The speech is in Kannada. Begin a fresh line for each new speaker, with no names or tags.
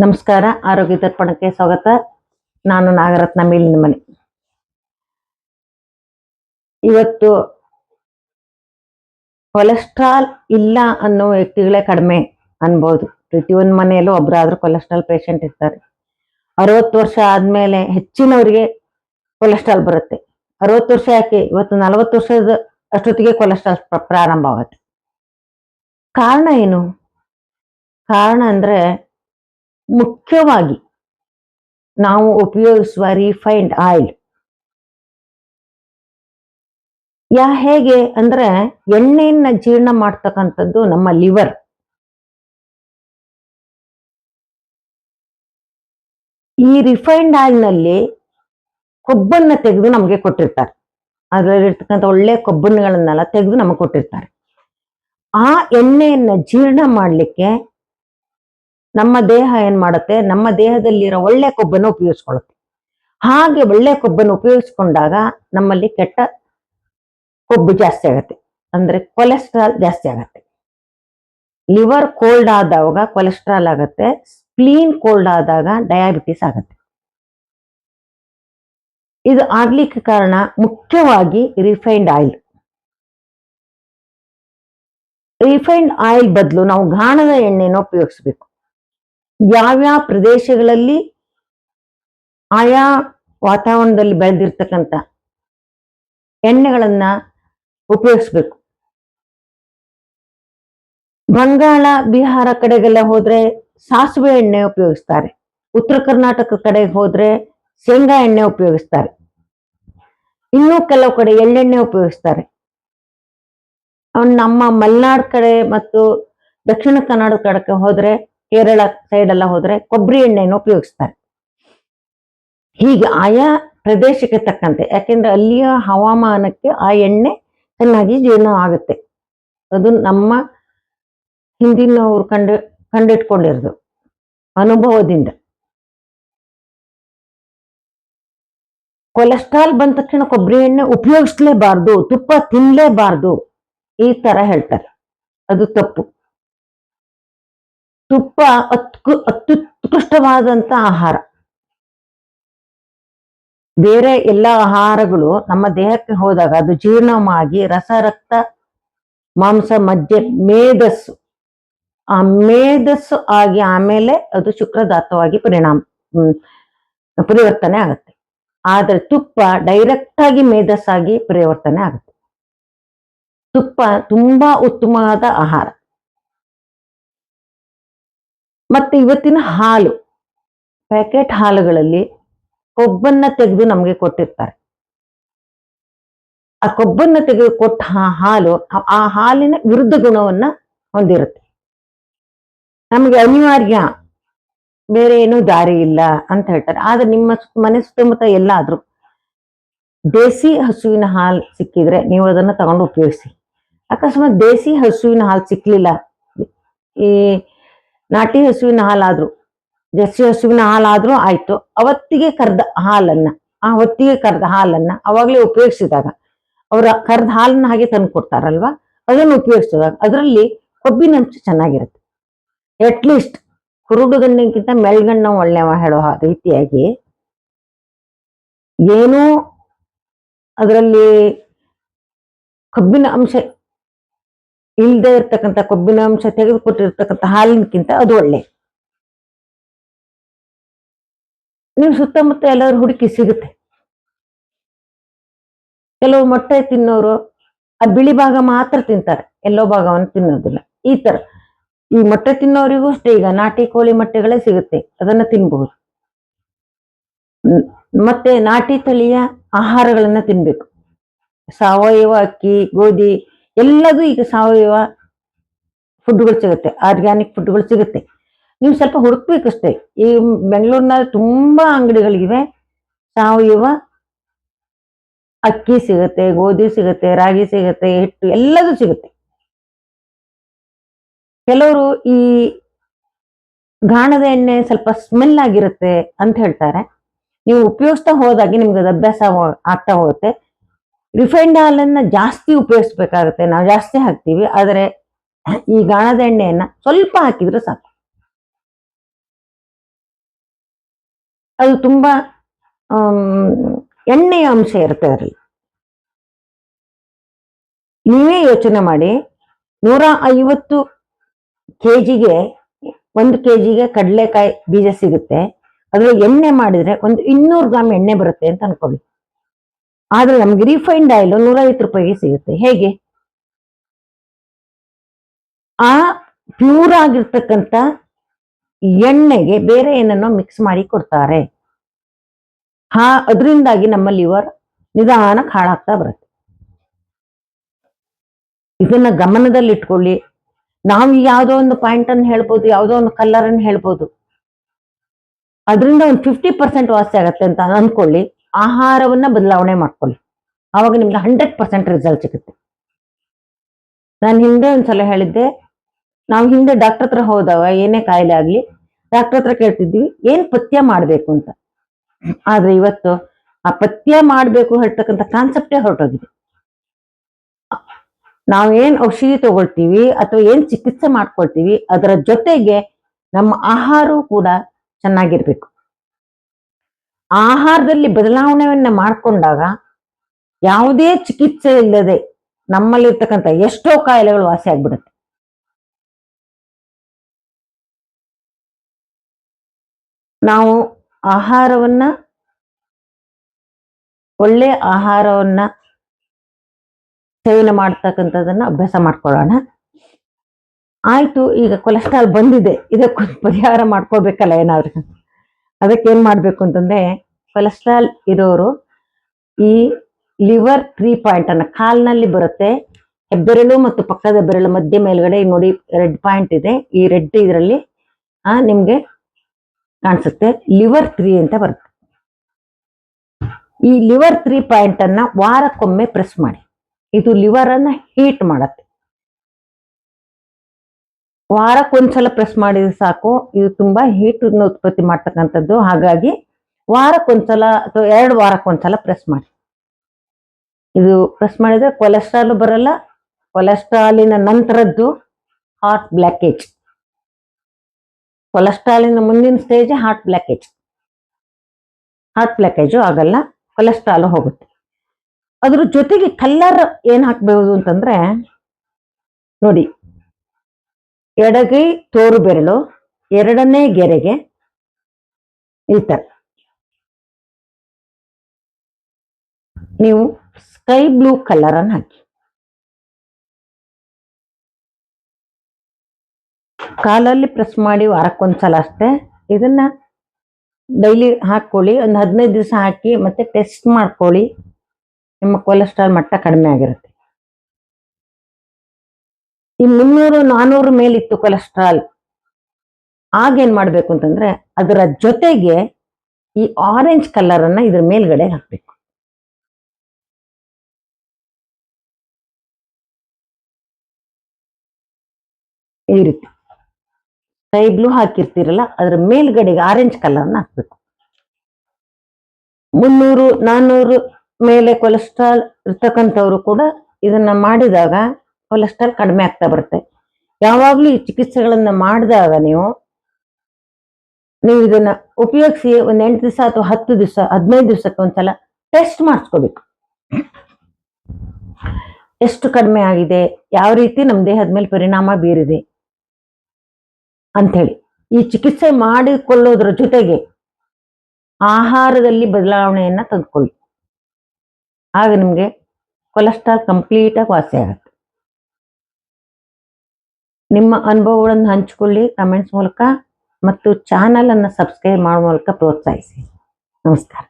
ನಮಸ್ಕಾರ, ಆರೋಗ್ಯ ದರ್ಪಣಕ್ಕೆ ಸ್ವಾಗತ. ನಾನು ನಾಗರತ್ನ ಮೇಲಿನ ಮನೆ. ಇವತ್ತು ಕೊಲೆಸ್ಟ್ರಾಲ್ ಇಲ್ಲ ಅನ್ನೋ ವ್ಯಕ್ತಿಗಳೇ ಕಡಿಮೆ ಅನ್ಬೋದು. ಪ್ರತಿಯೊಂದು ಮನೆಯಲ್ಲೂ ಒಬ್ಬರಾದ್ರೂ ಕೊಲೆಸ್ಟ್ರಾಲ್ ಪೇಷಂಟ್ ಇರ್ತಾರೆ. ಅರವತ್ತು ವರ್ಷ ಆದ್ಮೇಲೆ ಹೆಚ್ಚಿನವರಿಗೆ ಕೊಲೆಸ್ಟ್ರಾಲ್ ಬರುತ್ತೆ. ಅರವತ್ತು ವರ್ಷ ಯಾಕೆ? ಇವತ್ತು ನಲವತ್ತು ವರ್ಷದ ಅಷ್ಟೊತ್ತಿಗೆ ಕೊಲೆಸ್ಟ್ರಾಲ್ ಪ್ರಾರಂಭವಾಗುತ್ತೆ. ಕಾರಣ ಏನು? ಕಾರಣ ಅಂದ್ರೆ ಮುಖ್ಯವಾಗಿ ನಾವು ಉಪಯೋಗಿಸುವ ರಿಫೈನ್ಡ್ ಆಯಿಲ್ ಯಾ ಹೇಗೆ ಅಂದ್ರೆ ಎಣ್ಣೆಯನ್ನ ಜೀರ್ಣ ಮಾಡ್ತಕ್ಕಂಥದ್ದು ನಮ್ಮ ಲಿವರ್ ಈ ರಿಫೈನ್ಡ್ ಆಯಿಲ್ನಲ್ಲಿ ಕೊಬ್ಬನ್ನ ತೆಗೆದು ನಮಗೆ ಕೊಟ್ಟಿರ್ತಾರೆ. ಅದರಲ್ಲಿರ್ತಕ್ಕಂಥ ಒಳ್ಳೆ ಕೊಬ್ಬನ್ನುಗಳನ್ನೆಲ್ಲ ತೆಗೆದು ನಮಗೆ ಕೊಟ್ಟಿರ್ತಾರೆ. ಆ ಎಣ್ಣೆಯನ್ನ ಜೀರ್ಣ ಮಾಡ್ಲಿಕ್ಕೆ ನಮ್ಮ ದೇಹ ಏನ್ ಮಾಡುತ್ತೆ? ನಮ್ಮ ದೇಹದಲ್ಲಿರೋ ಒಳ್ಳೆ ಕೊಬ್ಬನ್ನು ಉಪಯೋಗಿಸ್ಕೊಳ್ಳುತ್ತೆ. ಹಾಗೆ ಒಳ್ಳೆ ಕೊಬ್ಬನ್ನು ಉಪಯೋಗಿಸ್ಕೊಂಡಾಗ ನಮ್ಮಲ್ಲಿ ಕೆಟ್ಟ ಕೊಬ್ಬು ಜಾಸ್ತಿ ಆಗತ್ತೆ. ಅಂದ್ರೆ ಕೊಲೆಸ್ಟ್ರಾಲ್ ಜಾಸ್ತಿ ಆಗತ್ತೆ. ಲಿವರ್ ಕೋಲ್ಡ್ ಆದಾಗ ಕೊಲೆಸ್ಟ್ರಾಲ್ ಆಗತ್ತೆ. ಸ್ಪ್ಲೀನ್ ಕೋಲ್ಡ್ ಆದಾಗ ಡಯಾಬಿಟಿಸ್ ಆಗತ್ತೆ. ಇದು ಆಗ್ಲಿಕ್ಕೆ ಕಾರಣ ಮುಖ್ಯವಾಗಿ ರಿಫೈನ್ಡ್ ಆಯಿಲ್. ರಿಫೈನ್ಡ್ ಆಯಿಲ್ ಬದಲು ನಾವು ಘಾಣದ ಎಣ್ಣೆನ ಉಪಯೋಗಿಸ್ಬೇಕು. ಯಾವ್ಯಾವ ಪ್ರದೇಶಗಳಲ್ಲಿ ಆಯಾ ವಾತಾವರಣದಲ್ಲಿ ಬೆಳೆದಿರ್ತಕ್ಕಂಥ ಎಣ್ಣೆಗಳನ್ನ ಉಪಯೋಗಿಸ್ಬೇಕು. ಬಂಗಾಳ, ಬಿಹಾರ ಕಡೆಗೆಲ್ಲ ಹೋದ್ರೆ ಸಾಸಿವೆ ಎಣ್ಣೆ ಉಪಯೋಗಿಸ್ತಾರೆ. ಉತ್ತರ ಕರ್ನಾಟಕ ಕಡೆಗೆ ಹೋದ್ರೆ ಶೇಂಗಾ ಎಣ್ಣೆ ಉಪಯೋಗಿಸ್ತಾರೆ. ಇನ್ನೂ ಕೆಲವು ಕಡೆ ಎಳ್ಳೆಣ್ಣೆ ಉಪಯೋಗಿಸ್ತಾರೆ. ಅವ್ನ್ ನಮ್ಮ ಮಲೆನಾಡ್ ಕಡೆ ಮತ್ತು ದಕ್ಷಿಣ ಕನ್ನಡ ಕಡೆಗೆ ಹೋದ್ರೆ, ಕೇರಳ ಸೈಡ್ ಎಲ್ಲ ಹೋದ್ರೆ ಕೊಬ್ಬರಿ ಎಣ್ಣೆಯನ್ನು ಉಪಯೋಗಿಸ್ತಾರೆ. ಹೀಗೆ ಆಯಾ ಪ್ರದೇಶಕ್ಕೆ ತಕ್ಕಂತೆ, ಯಾಕೆಂದ್ರೆ ಅಲ್ಲಿಯ ಹವಾಮಾನಕ್ಕೆ ಆ ಎಣ್ಣೆ ಚೆನ್ನಾಗಿ ಜೀರ್ಣ ಆಗುತ್ತೆ. ಅದು ನಮ್ಮ ಹಿಂದಿನವರು ಕಂಡು, ಕಂಡಿಟ್ಕೊಂಡಿರೋದು ಅನುಭವದಿಂದ. ಕೊಲೆಸ್ಟ್ರಾಲ್ ಬಂದ ತಕ್ಷಣ ಕೊಬ್ಬರಿ ಎಣ್ಣೆ ಉಪಯೋಗಿಸ್ಲೇಬಾರ್ದು, ತುಪ್ಪ ತಿನ್ಲೇಬಾರ್ದು. ಈ ತರ ಹೇಳ್ತಾರೆ. ಅದು ತಪ್ಪು. ತುಪ್ಪ ಅತ್ಕು ಅತ್ಯುತ್ಕೃಷ್ಟವಾದಂತ ಆಹಾರ. ಬೇರೆ ಎಲ್ಲ ಆಹಾರಗಳು ನಮ್ಮ ದೇಹಕ್ಕೆ ಹೋದಾಗ ಅದು ಜೀರ್ಣವಾಗಿ ರಸ, ರಕ್ತ, ಮಾಂಸ ಮಜ್ಜೆ ಮೇಧಸ್ಸು ಆ ಮೇಧಸ್ಸು ಆಗಿ ಆಮೇಲೆ ಅದು ಶುಕ್ರದಾತವಾಗಿ ಪರಿಣಾಮ ಪರಿವರ್ತನೆ ಆಗುತ್ತೆ. ಆದ್ರೆ ತುಪ್ಪ ಡೈರೆಕ್ಟ್ ಆಗಿ ಮೇಧಸ್ಸಾಗಿ ಪರಿವರ್ತನೆ ಆಗುತ್ತೆ. ತುಪ್ಪ, ತುಂಬಾ ಉತ್ತಮವಾದ ಆಹಾರ. ಮತ್ತೆ ಇವತ್ತಿನ ಹಾಲು ಪ್ಯಾಕೆಟ್ ಹಾಲುಗಳಲ್ಲಿ ಕೊಬ್ಬನ್ನ ತೆಗೆದು ನಮಗೆ ಕೊಟ್ಟಿರ್ತಾರೆ. ಆ ಕೊಬ್ಬನ್ನ ತೆಗೆದು ಕೊಟ್ಟ ಹಾಲು, ಆ- ಹಾಲಿನ ವಿರುದ್ಧ ಗುಣವನ್ನ ಹೊಂದಿರುತ್ತೆ. ನಮಗೆ ಅನಿವಾರ್ಯ, ಬೇರೆ ಏನೂ ದಾರಿ ಇಲ್ಲ ಅಂತ ಹೇಳ್ತಾರೆ. ಆದ್ರೆ ನಿಮ್ಮ ಮನೆ ಸುತ್ತಮುತ್ತ ಎಲ್ಲಾದ್ರೂ ದೇಸಿ ಹಸುವಿನ ಹಾಲು ಸಿಕ್ಕಿದ್ರೆ ನೀವು ಅದನ್ನ ತಗೊಂಡು ಉಪಯೋಗಿಸಿ. ಅಕಸ್ಮಾತ್ ದೇಸಿ ಹಸುವಿನ ಹಾಲು ಸಿಕ್ಲಿಲ್ಲ. ಈ ನಾಟಿ ಹಸುವಿನ ಹಾಲಾದ್ರು, ಜರ್ಸಿ ಹಸುವಿನ ಹಾಲಾದ್ರೂ ಆಯ್ತು. ಅವತ್ತಿಗೆ ಕರೆದ ಹಾಲನ್ನ, ಆ ಹೊತ್ತಿಗೆ ಕರೆದ ಹಾಲನ್ನ ಅವಾಗ್ಲೇ ಉಪಯೋಗಿಸಿದಾಗ, ಅವರ ಕರೆದ ಹಾಲನ್ನ ಹಾಗೆ ತಂದು ಕೊಡ್ತಾರಲ್ವಾ? ಅದನ್ನು ಉಪಯೋಗಿಸಿದಾಗ ಅದರಲ್ಲಿ ಕೊಬ್ಬಿನ ಅಂಶ ಚೆನ್ನಾಗಿರುತ್ತೆ. ಅಟ್ಲೀಸ್ಟ್ ಕುರುಡುಗಣ್ಣಿಗಿಂತ ಮೆಳ್ಗಣ್ಣ ಒಳ್ಳೆವ ಹೇಳೋ ರೀತಿಯಾಗಿ ಏನೂ ಅದರಲ್ಲಿ ಕಬ್ಬಿನ ಅಂಶ ಇಲ್ಲದೆ ಇರ್ತಕ್ಕಂಥ ಕೊಬ್ಬಿನ ಅಂಶ ತೆಗೆದುಕೊಟ್ಟಿರ್ತಕ್ಕಂಥ ಹಾಲಿನಕ್ಕಿಂತ ಅದು ಒಳ್ಳೆ. ನೀವು ಸುತ್ತಮುತ್ತ ಎಲ್ಲರೂ ಹುಡುಕಿ ಸಿಗುತ್ತೆ. ಕೆಲವು ಮೊಟ್ಟೆ ತಿನ್ನೋರು ಆ ಬಿಳಿ ಭಾಗ ಮಾತ್ರ ತಿಂತಾರೆ, ಎಲ್ಲೋ ಭಾಗವನ್ನು ತಿನ್ನೋದಿಲ್ಲ. ಈ ತರ. ಈ ಮೊಟ್ಟೆ ತಿನ್ನೋರಿಗೂ ಅಷ್ಟೇ, ಈಗ ನಾಟಿ ಕೋಳಿ ಮೊಟ್ಟೆಗಳೇ ಸಿಗುತ್ತೆ, ಅದನ್ನ ತಿನ್ಬಹುದು ಮತ್ತೆ ನಾಟಿ ತಳಿಯ ಆಹಾರಗಳನ್ನ ತಿನ್ಬೇಕು. ಸಾವಯವ ಅಕ್ಕಿ, ಗೋಧಿ ಎಲ್ಲದೂ ಈಗ ಸಾವಯವ ಫುಡ್ಗಳು ಸಿಗುತ್ತೆ ಆರ್ಗ್ಯಾನಿಕ್ ಫುಡ್ಗಳು ಸಿಗುತ್ತೆ. ನೀವು ಸ್ವಲ್ಪ ಹುಡುಕ್ಬೇಕಷ್ಟೇ ಈ ಬೆಂಗಳೂರಿನಲ್ಲಿ ತುಂಬಾ ಅಂಗಡಿಗಳಿವೆ, ಸಾವಯವ ಅಕ್ಕಿ ಸಿಗುತ್ತೆ, ಗೋಧಿ ಸಿಗುತ್ತೆ, ರಾಗಿ ಸಿಗುತ್ತೆ, ಹಿಟ್ಟು ಎಲ್ಲದೂ ಸಿಗುತ್ತೆ. ಕೆಲವರು ಈ ಗಾಣದ ಎಣ್ಣೆ ಸ್ವಲ್ಪ ಸ್ಮೆಲ್ ಆಗಿರುತ್ತೆ ಅಂತ ಹೇಳ್ತಾರೆ. ನೀವು ಉಪಯೋಗಿಸ್ತಾ ಹೋದಾಗ ನಿಮ್ಗೆ ಅದು ಅಭ್ಯಾಸ ಆಗ್ತಾ ಹೋಗುತ್ತೆ. ರಿಫೈನ್ಡ್ ಹಾಲನ್ನು ಜಾಸ್ತಿ ಉಪಯೋಗಿಸ್ಬೇಕಾಗುತ್ತೆ. ನಾವು ಜಾಸ್ತಿ ಹಾಕ್ತೀವಿ. ಆದರೆ ಈ ಗಾಣದ ಎಣ್ಣೆಯನ್ನ ಸ್ವಲ್ಪ ಹಾಕಿದ್ರೆ ಸಾಕು. ಅದು ತುಂಬಾ ಎಣ್ಣೆಯ ಅಂಶ ಇರುತ್ತೆ ಅದರಲ್ಲಿ. ನೀವೇ ಯೋಚನೆ ಮಾಡಿ. ನೂರ ಐವತ್ತು ಕೆಜಿಗೆ, ಒಂದು ಕೆಜಿಗೆ ಕಡಲೆಕಾಯಿ ಬೀಜ ಸಿಗುತ್ತೆ. ಅದರಲ್ಲಿ ಎಣ್ಣೆ ಮಾಡಿದ್ರೆ ಒಂದು ಇನ್ನೂರು ಗ್ರಾಮ್ ಎಣ್ಣೆ ಬರುತ್ತೆ ಅಂತ ಅನ್ಕೊಳ್ಳಿ. ಆದ್ರೆ ನಮ್ಗೆ ರಿಫೈನ್ಡ್ ಆಯಿಲ್ ನೂರೈವತ್ತು ರೂಪಾಯಿಗೆ ಸಿಗುತ್ತೆ. ಹೇಗೆ? ಆ ಪ್ಯೂರ್ ಆಗಿರ್ತಕ್ಕಂಥ ಎಣ್ಣೆಗೆ ಬೇರೆ ಏನನ್ನೋ ಮಿಕ್ಸ್ ಮಾಡಿ ಕೊಡ್ತಾರೆ. ಹಾ, ಅದರಿಂದಾಗಿ ನಮ್ಮ ಲಿವರ್ ನಿಧಾನಕ್ಕೆ ಹಾಳಾಗ್ತಾ ಬರುತ್ತೆ. ಇದನ್ನ ಗಮನದಲ್ಲಿ ಇಟ್ಕೊಳ್ಳಿ ನಾವು ಯಾವುದೋ ಒಂದು ಪಾಯಿಂಟ್ ಅನ್ನು ಹೇಳ್ಬೋದು, ಯಾವುದೋ ಒಂದು ಕಲರ್ ಅನ್ನು ಹೇಳ್ಬೋದು. ಅದರಿಂದ ಒಂದು ಫಿಫ್ಟಿ ಪರ್ಸೆಂಟ್ ವಾಸಿ ಆಗತ್ತೆ ಅಂತ ಅಂದ್ಕೊಳ್ಳಿ ಆಹಾರವನ್ನ ಬದಲಾವಣೆ ಮಾಡ್ಕೊಳ್ಳಿ. ಆವಾಗ ನಿಮ್ಗೆ ಹಂಡ್ರೆಡ್ ಪರ್ಸೆಂಟ್ ರಿಸಲ್ಟ್ ಸಿಗುತ್ತೆ. ನಾನು ಹಿಂದೆ ಒಂದ್ಸಲ ಹೇಳಿದ್ದೆ, ನಾವು ಹಿಂದೆ ಡಾಕ್ಟರ್ ಹತ್ರ ಹೋದಾಗ ಏನೇ ಕಾಯಿಲೆ ಆಗ್ಲಿ ಡಾಕ್ಟರ್ ಹತ್ರ ಕೇಳ್ತಿದ್ವಿ, ಏನ್ ಪಥ್ಯ ಮಾಡ್ಬೇಕು ಅಂತ. ಆದ್ರೆ ಇವತ್ತು ಆ ಪಥ್ಯ ಮಾಡ್ಬೇಕು ಹೇಳ್ತಕ್ಕಂಥ ಕಾನ್ಸೆಪ್ಟೇ ಹೊರಟೋಗಿದೆ. ನಾವೇನ್ ಔಷಧಿ ತಗೊಳ್ತೀವಿ ಅಥವಾ ಏನ್ ಚಿಕಿತ್ಸೆ ಮಾಡ್ಕೊಳ್ತೀವಿ, ಅದರ ಜೊತೆಗೆ ನಮ್ಮ ಆಹಾರವೂ ಕೂಡ ಚೆನ್ನಾಗಿರ್ಬೇಕು. ಆಹಾರದಲ್ಲಿ ಬದಲಾವಣೆಯನ್ನ ಮಾಡ್ಕೊಂಡಾಗ ಯಾವುದೇ ಚಿಕಿತ್ಸೆ ಇಲ್ಲದೆ ನಮ್ಮಲ್ಲಿರ್ತಕ್ಕಂಥ ಎಷ್ಟೋ ಕಾಯಿಲೆಗಳು ವಾಸಿ ಆಗ್ಬಿಡುತ್ತೆ. ನಾವು ಆಹಾರವನ್ನ, ಒಳ್ಳೆ ಆಹಾರವನ್ನ ಸೇವನೆ ಮಾಡ್ತಕ್ಕಂಥದ್ದನ್ನ ಅಭ್ಯಾಸ ಮಾಡ್ಕೊಳ್ಳೋಣ. ಆಯ್ತು, ಈಗ ಕೊಲೆಸ್ಟ್ರಾಲ್ ಬಂದಿದೆ. ಇದಕ್ಕೊಂದು ಪರಿಹಾರ ಮಾಡ್ಕೋಬೇಕಲ್ಲ ಏನಾದ್ರು? ಅದಕ್ಕೆ ಏನ್ ಮಾಡಬೇಕು ಅಂತಂದ್ರೆ ಕೊಲೆಸ್ಟ್ರಾಲ್ ಇರೋರು ಈ ಲಿವರ್ ತ್ರೀ ಪಾಯಿಂಟ್ ಅನ್ನ ಕಾಲ್ನಲ್ಲಿ ಬರುತ್ತೆ, ಹೆಬ್ಬೆರಳು ಮತ್ತು ಪಕ್ಕದ ಬೆರಳು ಮಧ್ಯ ಮೇಲ್ಗಡೆ ನೋಡಿ ರೆಡ್ ಪಾಯಿಂಟ್ ಇದೆ. ಈ ರೆಡ್ ಇದರಲ್ಲಿ, ಆ, ನಿಮ್ಗೆ ಕಾಣಿಸುತ್ತೆ. ಲಿವರ್ ತ್ರೀ ಅಂತ ಬರುತ್ತೆ. ಈ ಲಿವರ್ ತ್ರೀ ಪಾಯಿಂಟ್ ಅನ್ನ ವಾರಕ್ಕೊಮ್ಮೆ ಪ್ರೆಸ್ ಮಾಡಿ. ಇದು ಲಿವರ್ ಅನ್ನ ಹೀಟ್ ಮಾಡತ್ತೆ. ವಾರಕ್ಕೊಂದ್ಸಲ ಪ್ರೆಸ್ ಮಾಡಿದ್ರೆ ಸಾಕು. ಇದು ತುಂಬಾ ಹೀಟ್ ಉತ್ಪತ್ತಿ ಮಾಡ್ತಕ್ಕಂಥದ್ದು. ಹಾಗಾಗಿ ವಾರಕ್ಕೊಂದ್ಸಲ ಅಥವಾ ಎರಡು ವಾರಕ್ಕೊಂದ್ಸಲ ಪ್ರೆಸ್ ಮಾಡಿ. ಇದು ಪ್ರೆಸ್ ಮಾಡಿದ್ರೆ ಕೊಲೆಸ್ಟ್ರಾಲ್ ಬರಲ್ಲ. ಕೊಲೆಸ್ಟ್ರಾಲಿನ ನಂತರದ್ದು ಹಾರ್ಟ್ ಬ್ಲಾಕೇಜ್ ಕೊಲೆಸ್ಟ್ರಾಲಿನ ಮುಂದಿನ stage heart blockage heart blockage ಆಗಲ್ಲ. ಕೊಲೆಸ್ಟ್ರಾಲು ಹೋಗುತ್ತೆ. ಅದ್ರ ಜೊತೆಗೆ ಕಲ್ಲರ್ ಏನು ಹಾಕ್ಬಹುದು ಅಂತಂದ್ರೆ ನೋಡಿ ಎಡಗೈ ತೋರು ಬೆರಳು, ಎರಡನೇ ಗೆರೆಗೆ ಈ ನೀವು ಸ್ಕೈ ಬ್ಲೂ ಕಲರ್ ಅನ್ನು ಹಾಕಿ. ಕಾಲಲ್ಲಿ ಪ್ರೆಸ್ ಮಾಡಿ ವಾರಕ್ಕೊಂದ್ಸಲ ಅಷ್ಟೇ. ಇದನ್ನ ಡೈಲಿ ಹಾಕ್ಕೊಳ್ಳಿ ಒಂದು ಹದಿನೈದು ದಿವಸ ಹಾಕಿ ಮತ್ತೆ ಟೆಸ್ಟ್ ಮಾಡ್ಕೊಳ್ಳಿ. ನಿಮ್ಮ ಕೊಲೆಸ್ಟ್ರಾಲ್ ಮಟ್ಟ ಕಡಿಮೆ ಆಗಿರುತ್ತೆ. ಈ ಮುನ್ನೂರು, ನಾನೂರು ಮೇಲಿತ್ತು ಕೊಲೆಸ್ಟ್ರಾಲ್ ಆಗೇನ್ ಮಾಡ್ಬೇಕು ಅಂತಂದ್ರೆ ಅದರ ಜೊತೆಗೆ ಈ ಆರೆಂಜ್ ಕಲರ್ ಅನ್ನ ಇದ್ರ ಮೇಲ್ಗಡೆ ಹಾಕ್ಬೇಕು. ಈ ರೀತಿ. ಸ್ಕೈ ಬ್ಲೂ ಹಾಕಿರ್ತೀರಲ್ಲ, ಅದ್ರ ಮೇಲ್ಗಡೆಗೆ ಆರೆಂಜ್ ಕಲರ್ನ ಹಾಕ್ಬೇಕು. ಮುನ್ನೂರು ನಾನ್ನೂರು ಮೇಲೆ ಕೊಲೆಸ್ಟ್ರಾಲ್ ಇರ್ತಕ್ಕಂಥವ್ರು ಕೂಡ ಇದನ್ನ ಮಾಡಿದಾಗ ಕೊಲೆಸ್ಟ್ರಾಲ್ ಕಡಿಮೆ ಆಗ್ತಾ ಬರುತ್ತೆ. ಯಾವಾಗ್ಲೂ ಈ ಚಿಕಿತ್ಸೆಗಳನ್ನ ಮಾಡಿದಾಗ ನೀವು ನೀವು ಇದನ್ನ ಉಪಯೋಗಿಸಿ ಒಂದ್ ಎಂಟು ದಿವಸ ಅಥವಾ ಹತ್ತು ದಿವಸ, ಹದಿನೈದು ದಿವಸಕ್ಕೆ ಒಂದ್ಸಲ ಟೆಸ್ಟ್ ಮಾಡಿಸ್ಕೋಬೇಕು. ಎಷ್ಟು ಕಡಿಮೆ ಆಗಿದೆ, ಯಾವ ರೀತಿ ನಮ್ಮ ದೇಹದ ಮೇಲೆ ಪರಿಣಾಮ ಬೀರಿದೆ ಅಂಥೇಳಿ. ಈ ಚಿಕಿತ್ಸೆ ಮಾಡಿಕೊಳ್ಳೋದ್ರ ಜೊತೆಗೆ ಆಹಾರದಲ್ಲಿ ಬದಲಾವಣೆಯನ್ನ ತಂದುಕೊಳ್ಳಿ. ಆಗ ನಿಮಗೆ ಕೊಲೆಸ್ಟ್ರಾಲ್ ಕಂಪ್ಲೀಟ್ ಆಗಿ ವಾಸಿ ಆಗುತ್ತೆ. ನಿಮ್ಮ ಅನುಭವಗಳನ್ನು ಹಂಚಿಕೊಳ್ಳಿ ಕಮೆಂಟ್ಸ್ ಮೂಲಕ ಮತ್ತು ಚಾನಲನ್ನು ಸಬ್ಸ್ಕ್ರೈಬ್ ಮಾಡುವ ಮೂಲಕ ಪ್ರೋತ್ಸಾಹಿಸಿ. ನಮಸ್ಕಾರ.